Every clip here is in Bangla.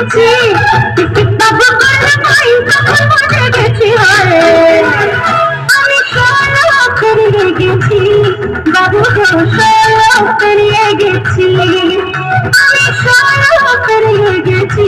গেছি। বাবু কথা পাই কখন পৌঁছে গেছি হায়?" আমি পেরিয়ে গেছি, বাবু সড়ক গেছি। আমি পেরিয়ে গেছি,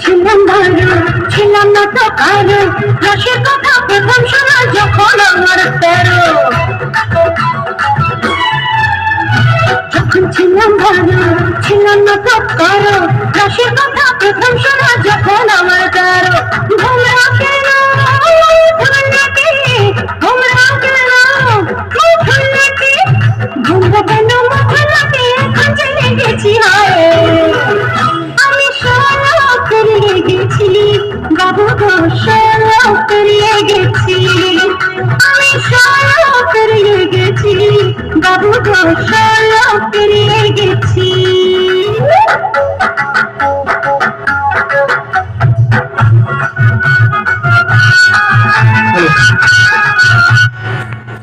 ছিলাম ভালো ছিলাম না তো কারও হাসির কথা প্রথম শোনা যখন আমার তেরো যখন ছিলাম ভালো ছিলাম না তো কারও। হাসির কথা প্রথম শোনা যখন পেরিয়ে গেছি আমি সারা পেরিয়ে গেছি বাবু তো গেছি